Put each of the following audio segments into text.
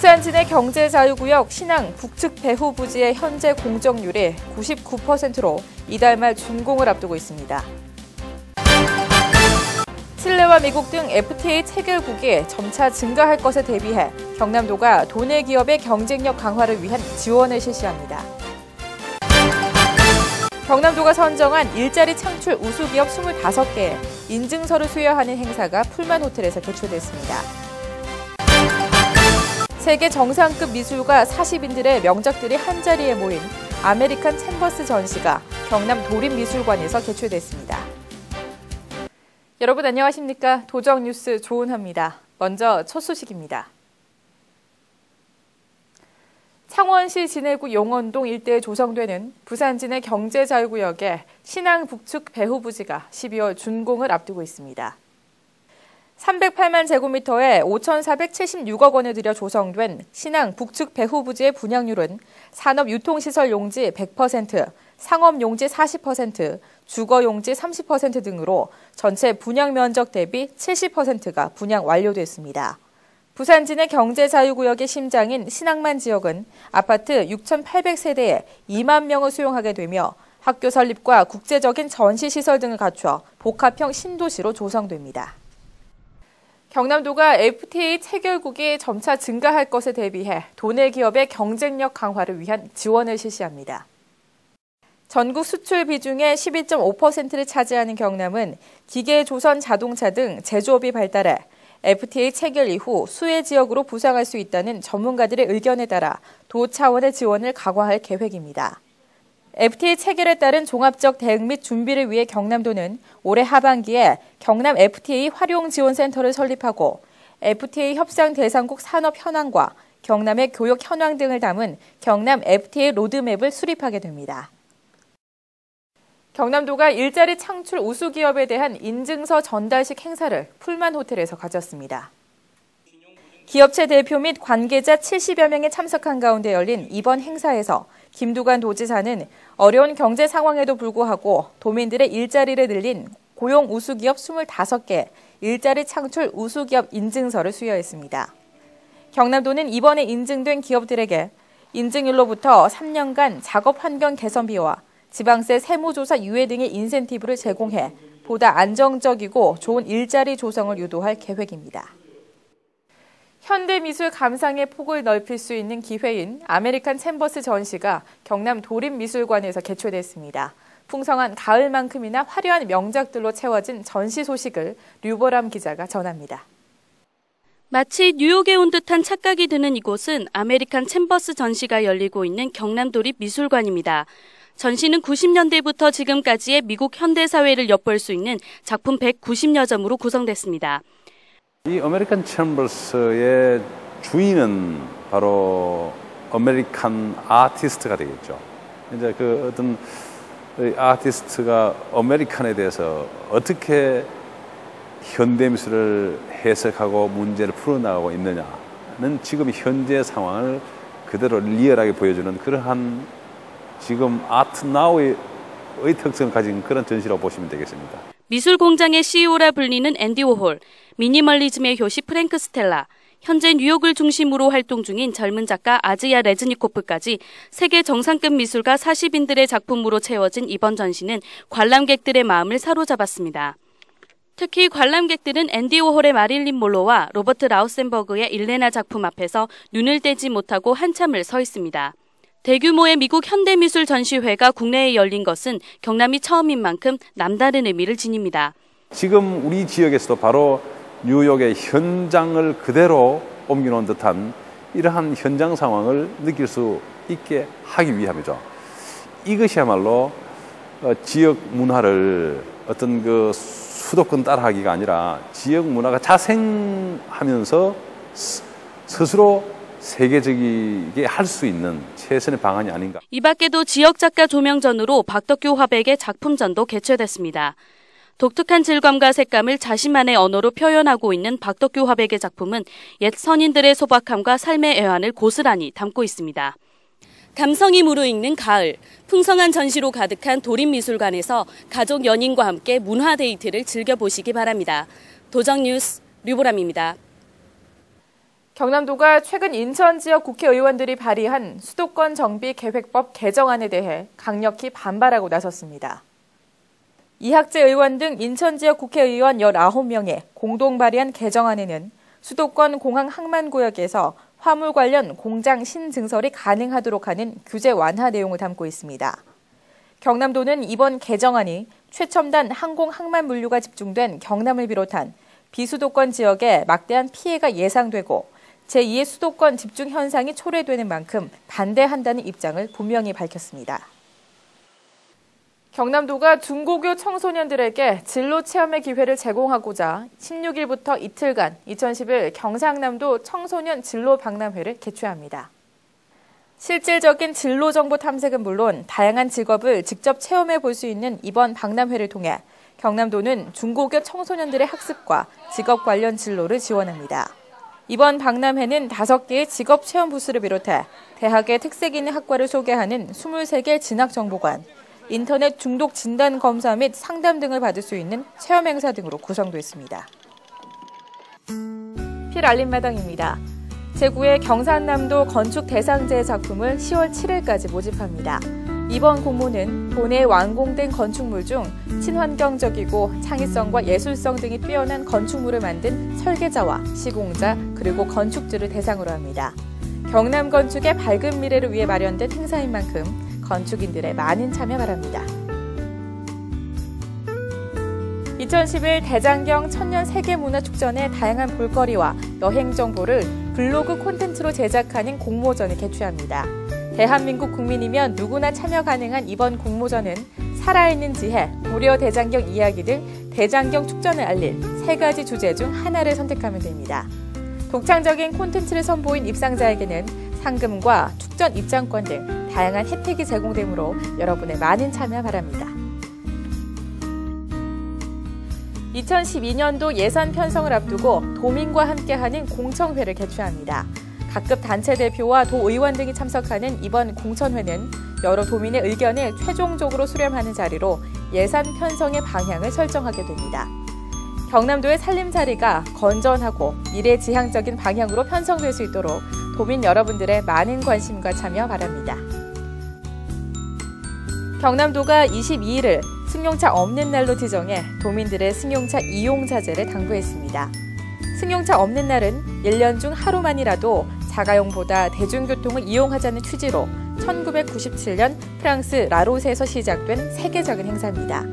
부산진의 경제자유구역 신항 북측 배후 부지의 현재 공정률이 99%로 이달 말 준공을 앞두고 있습니다. 칠레와 미국 등 FTA 체결국이 점차 증가할 것에 대비해 경남도가 도내 기업의 경쟁력 강화를 위한 지원을 실시합니다. 경남도가 선정한 일자리 창출 우수기업 25개에 인증서를 수여하는 행사가 풀만 호텔에서 개최됐습니다. 세계 정상급 미술가 40인들의 명작들이 한자리에 모인 아메리칸 챔버스 전시가 경남 도립미술관에서 개최됐습니다. 여러분 안녕하십니까? 도정뉴스 조은하입니다. 먼저 첫 소식입니다. 창원시 진해구 용원동 일대에 조성되는 부산 진해 경제자유구역의 신항 북측 배후부지가 12월 준공을 앞두고 있습니다. 308만 제곱미터에 5,476억 원을 들여 조성된 신항 북측 배후 부지의 분양률은 산업 유통시설 용지 100%, 상업 용지 40%, 주거 용지 30% 등으로 전체 분양 면적 대비 70%가 분양 완료됐습니다. 부산진의 경제자유구역의 심장인 신항만 지역은 아파트 6,800세대에 2만 명을 수용하게 되며 학교 설립과 국제적인 전시시설 등을 갖춰 복합형 신도시로 조성됩니다. 경남도가 FTA 체결국이 점차 증가할 것에 대비해 도내 기업의 경쟁력 강화를 위한 지원을 실시합니다. 전국 수출 비중의 12.5%를 차지하는 경남은 기계, 조선, 자동차 등 제조업이 발달해 FTA 체결 이후 수혜 지역으로 부상할 수 있다는 전문가들의 의견에 따라 도 차원의 지원을 강화할 계획입니다. FTA 체결에 따른 종합적 대응 및 준비를 위해 경남도는 올해 하반기에 경남 FTA 활용 지원 센터를 설립하고 FTA 협상 대상국 산업 현황과 경남의 교육 현황 등을 담은 경남 FTA 로드맵을 수립하게 됩니다. 경남도가 일자리 창출 우수 기업에 대한 인증서 전달식 행사를 풀만 호텔에서 가졌습니다. 기업체 대표 및 관계자 70여 명이 참석한 가운데 열린 이번 행사에서 김두관 도지사는 어려운 경제 상황에도 불구하고 도민들의 일자리를 늘린 고용 우수기업 25개 일자리 창출 우수기업 인증서를 수여했습니다. 경남도는 이번에 인증된 기업들에게 인증일로부터 3년간 작업 환경 개선비와 지방세 세무조사 유예 등의 인센티브를 제공해 보다 안정적이고 좋은 일자리 조성을 유도할 계획입니다. 현대 미술 감상의 폭을 넓힐 수 있는 기회인 아메리칸 챔버스 전시가 경남 도립미술관에서 개최됐습니다. 풍성한 가을만큼이나 화려한 명작들로 채워진 전시 소식을 류보람 기자가 전합니다. 마치 뉴욕에 온 듯한 착각이 드는 이곳은 아메리칸 챔버스 전시가 열리고 있는 경남 도립 미술관입니다. 전시는 90년대부터 지금까지의 미국 현대사회를 엿볼 수 있는 작품 190여 점으로 구성됐습니다. 이 아메리칸 챔버스의 주인은 바로 아메리칸 아티스트가 되겠죠. 이제 그 어떤 아티스트가 아메리칸에 대해서 어떻게 현대미술을 해석하고 문제를 풀어나가고 있느냐는 지금 현재 상황을 그대로 리얼하게 보여주는 그러한 지금 아트 나우의 특성을 가진 그런 전시라고 보시면 되겠습니다. 미술 공장의 CEO라 불리는 앤디 워홀, 미니멀리즘의 효시 프랭크 스텔라, 현재 뉴욕을 중심으로 활동 중인 젊은 작가 아즈야 레즈니코프까지 세계 정상급 미술가 40인들의 작품으로 채워진 이번 전시는 관람객들의 마음을 사로잡았습니다. 특히 관람객들은 앤디 워홀의 마릴린 몰로와 로버트 라우센버그의 일레나 작품 앞에서 눈을 떼지 못하고 한참을 서 있습니다. 대규모의 미국 현대미술 전시회가 국내에 열린 것은 경남이 처음인 만큼 남다른 의미를 지닙니다. 지금 우리 지역에서도 바로 뉴욕의 현장을 그대로 옮겨놓은 듯한 이러한 현장 상황을 느낄 수 있게 하기 위함이죠. 이것이야말로 어, 지역 문화를 어떤 그 수도권 따라하기가 아니라 지역 문화가 자생하면서 스스로 세계적이게 할 수 있는 최선의 방안이 아닌가. 이 밖에도 지역 작가 조명전으로 박덕규 화백의 작품전도 개최됐습니다. 독특한 질감과 색감을 자신만의 언어로 표현하고 있는 박덕규 화백의 작품은 옛 선인들의 소박함과 삶의 애환을 고스란히 담고 있습니다. 감성이 무르익는 가을, 풍성한 전시로 가득한 도립미술관에서 가족 연인과 함께 문화 데이트를 즐겨보시기 바랍니다. 도정뉴스 류보람입니다. 경남도가 최근 인천 지역 국회의원들이 발의한 수도권 정비 계획법 개정안에 대해 강력히 반발하고 나섰습니다. 이학재 의원 등 인천 지역 국회의원 19명의 공동 발의한 개정안에는 수도권 공항 항만구역에서 화물 관련 공장 신증설이 가능하도록 하는 규제 완화 내용을 담고 있습니다. 경남도는 이번 개정안이 최첨단 항공 항만 물류가 집중된 경남을 비롯한 비수도권 지역에 막대한 피해가 예상되고 제2의 수도권 집중 현상이 초래되는 만큼 반대한다는 입장을 분명히 밝혔습니다. 경남도가 중고교 청소년들에게 진로 체험의 기회를 제공하고자 16일부터 이틀간 2011 경상남도 청소년 진로 박람회를 개최합니다. 실질적인 진로 정보 탐색은 물론 다양한 직업을 직접 체험해 볼 수 있는 이번 박람회를 통해 경남도는 중고교 청소년들의 학습과 직업 관련 진로를 지원합니다. 이번 박람회는 5개의 직업 체험 부스를 비롯해 대학의 특색 있는 학과를 소개하는 23개 진학 정보관, 인터넷 중독 진단 검사 및 상담 등을 받을 수 있는 체험 행사 등으로 구성됐습니다. 필 알림마당입니다. 제9회 경상남도 건축 대상제 작품을 10월 7일까지 모집합니다. 이번 공모는 본해 완공된 건축물 중 친환경적이고 창의성과 예술성 등이 뛰어난 건축물을 만든 설계자와 시공자 그리고 건축주를 대상으로 합니다. 경남 건축의 밝은 미래를 위해 마련된 행사인 만큼 건축인들의 많은 참여 바랍니다. 2011 대장경 천년 세계문화축전의 다양한 볼거리와 여행 정보를 블로그 콘텐츠로 제작하는 공모전을 개최합니다. 대한민국 국민이면 누구나 참여 가능한 이번 공모전은 살아있는 지혜, 고려 대장경 이야기 등 대장경 축전을 알릴 세 가지 주제 중 하나를 선택하면 됩니다. 독창적인 콘텐츠를 선보인 입상자에게는 상금과 축전 입장권 등 다양한 혜택이 제공되므로 여러분의 많은 참여 바랍니다. 2012년도 예산 편성을 앞두고 도민과 함께하는 공청회를 개최합니다. 각급 단체 대표와 도의원 등이 참석하는 이번 공천회는 여러 도민의 의견을 최종적으로 수렴하는 자리로 예산 편성의 방향을 설정하게 됩니다. 경남도의 살림살이가 건전하고 미래지향적인 방향으로 편성될 수 있도록 도민 여러분들의 많은 관심과 참여 바랍니다. 경남도가 22일을 승용차 없는 날로 지정해 도민들의 승용차 이용 자제를 당부했습니다. 승용차 없는 날은 1년 중 하루만이라도 자가용보다 대중교통을 이용하자는 취지로 1997년 프랑스 라로스에서 시작된 세계적인 행사입니다.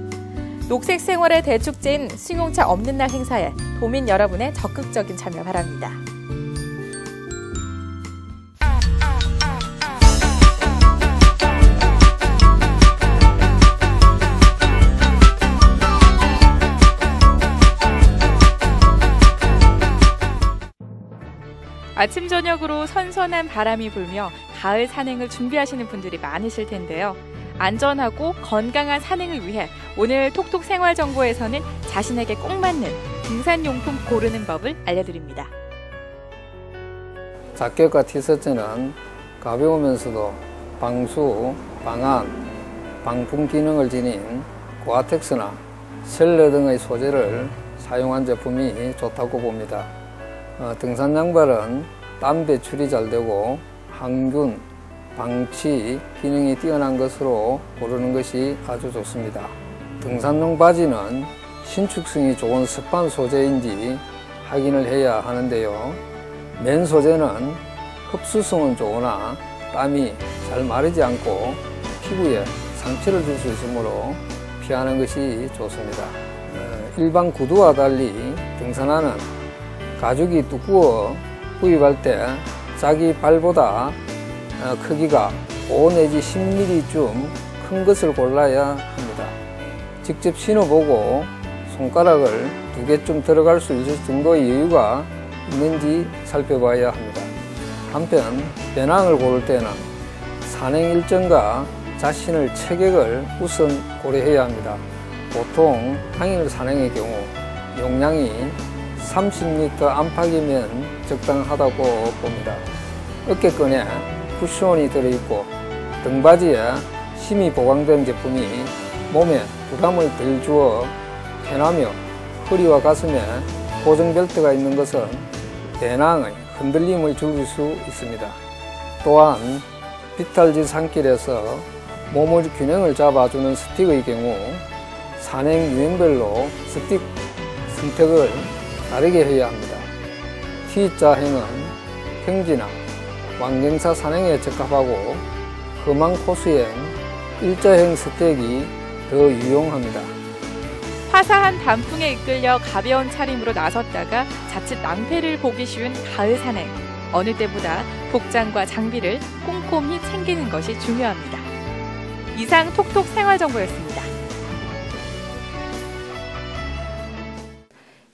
녹색 생활의 대축제인 승용차 없는 날 행사에 도민 여러분의 적극적인 참여 바랍니다. 아침 저녁으로 선선한 바람이 불며 가을 산행을 준비하시는 분들이 많으실 텐데요. 안전하고 건강한 산행을 위해 오늘 톡톡 생활 정보에서는 자신에게 꼭 맞는 등산용품 고르는 법을 알려드립니다. 자켓과 티셔츠는 가벼우면서도 방수, 방한, 방풍 기능을 지닌 고아텍스나 셀러 등의 소재를 사용한 제품이 좋다고 봅니다. 어, 등산 양발은 땀 배출이 잘 되고 항균, 방치 기능이 뛰어난 것으로 고르는 것이 아주 좋습니다. 등산용 바지는 신축성이 좋은 습한 소재인지 확인을 해야 하는데요. 맨 소재는 흡수성은 좋으나 땀이 잘 마르지 않고 피부에 상처를 줄 수 있으므로 피하는 것이 좋습니다. 어, 일반 구두와 달리 등산화는 가죽이 두꺼워 구입할 때 자기 발보다 어, 크기가 5 내지 10mm쯤 큰 것을 골라야 합니다. 직접 신어보고 손가락을 두 개쯤 들어갈 수 있을 정도의 여유가 있는지 살펴봐야 합니다. 한편 배낭을 고를 때는 산행 일정과 자신을 체격을 우선 고려해야 합니다. 보통 당일 산행의 경우 용량이 30m 안팎이면 적당하다고 봅니다. 어깨끈에 쿠션이 들어있고 등바지에 심이 보강된 제품이 몸에 부담을 덜 주어 편하며 허리와 가슴에 고정 벨트가 있는 것은 배낭의 흔들림을 줄일 수 있습니다. 또한 비탈지 산길에서 몸의 균형을 잡아주는 스틱의 경우 산행 유형별로 스틱 선택을 다르게 해야 합니다. T자행은 평지나 왕경사 산행에 적합하고 험한 코스엔 일자형 스택이 더 유용합니다. 화사한 단풍에 이끌려 가벼운 차림으로 나섰다가 자칫 낭패를 보기 쉬운 가을 산행. 어느 때보다 복장과 장비를 꼼꼼히 챙기는 것이 중요합니다. 이상 톡톡 생활정보였습니다.